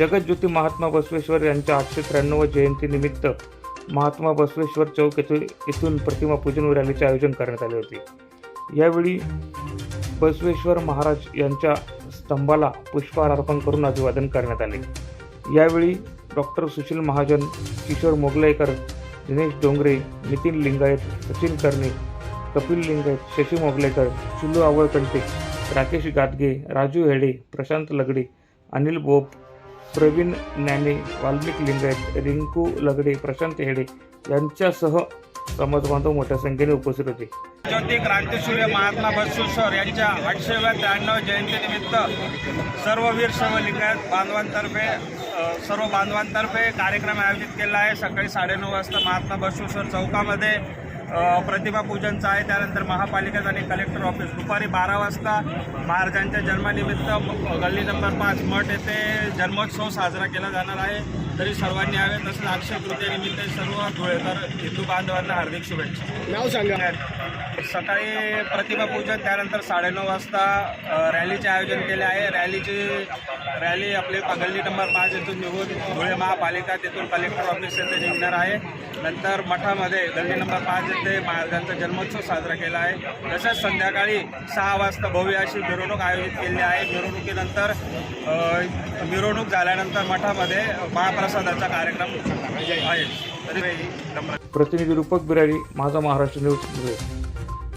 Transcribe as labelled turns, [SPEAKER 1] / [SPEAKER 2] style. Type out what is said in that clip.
[SPEAKER 1] जगज्योती महात्मा बसवेश्वर यांच्या आठशे त्र्याण्णव जयंतीनिमित्त महात्मा बसवेश्वर चौक येथून येथून प्रतिमा पूजन रॅलीचे आयोजन करण्यात आले होते. यावेळी बसवेश्वर महाराज यांच्या स्तंभाला पुष्पहार अर्पण करून अभिवादन करण्यात आले. यावेळी डॉक्टर सुशील महाजन किशोर मोगलेकर दिनेश डोंगरे नितीन लिंगायत सचिन कर्णे कपिल लिंगायत शशी मोगलेकर चिलू आवळकंटे राकेश गादगे राजू हेडे प्रशांत लगडे अनिल बोप प्रवीण ज्ञाने वाल्मिक लिंगायत रिंकू लगडे प्रशांत हेडे यांच्यासह समाजबांधव मोठ्या संख्येने उपस्थित होते.
[SPEAKER 2] ज्योती क्रांतीसूर्य महात्मा बसू सर यांच्या आठशेव्या त्र्याण्णव जयंतीनिमित्त सर्व वीर सर्व लिंगायत बांधवांतर्फे सर्व बांधवांतर्फे कार्यक्रम आयोजित केला आहे. सकाळी साडेनऊ वाजता महात्मा बसू सर चौकामध्ये प्रतिभा पूजनचं आहे. त्यानंतर महापालिकेत आणि कलेक्टर ऑफिस दुपारी बारा वाजता महाराजांच्या जन्मानिमित्त गल्ली नंबर पाच मठ येथे जन्मोत्सव साजरा केला जाणार आहे. तरी सर्वांनी यावे तसेच अक्षय तृतीयेनिमित्त सर्व धुळेकर हिंदू बांधवांना हार्दिक शुभेच्छा.
[SPEAKER 3] नाव सांगा.
[SPEAKER 2] सकाळी प्रतिमा पूजन त्यानंतर साडेनऊ वाजता अ, रॅलीचे आयोजन केले आहे. रॅलीची रॅली आपली गल्ली नंबर पाच येथून निघून धुळे महापालिका तिथून कलेक्टर ऑफिस येथे निघणार आहे. नंतर मठामध्ये गल्ली नंबर पाच येथे महाराजांचा जन्मोत्सव साजरा केला आहे. तसेच संध्याकाळी सहा वाजता भव्य अशी मिरवणूक आयोजित केली आहे. मिरवणुकीनंतर अ, मिरवणूक झाल्यानंतर मठामध्ये महाप्रसादाचा कार्यक्रम आहे.
[SPEAKER 1] प्रतिनिधी रूपक बिरारी माझा महाराष्ट्र न्यूज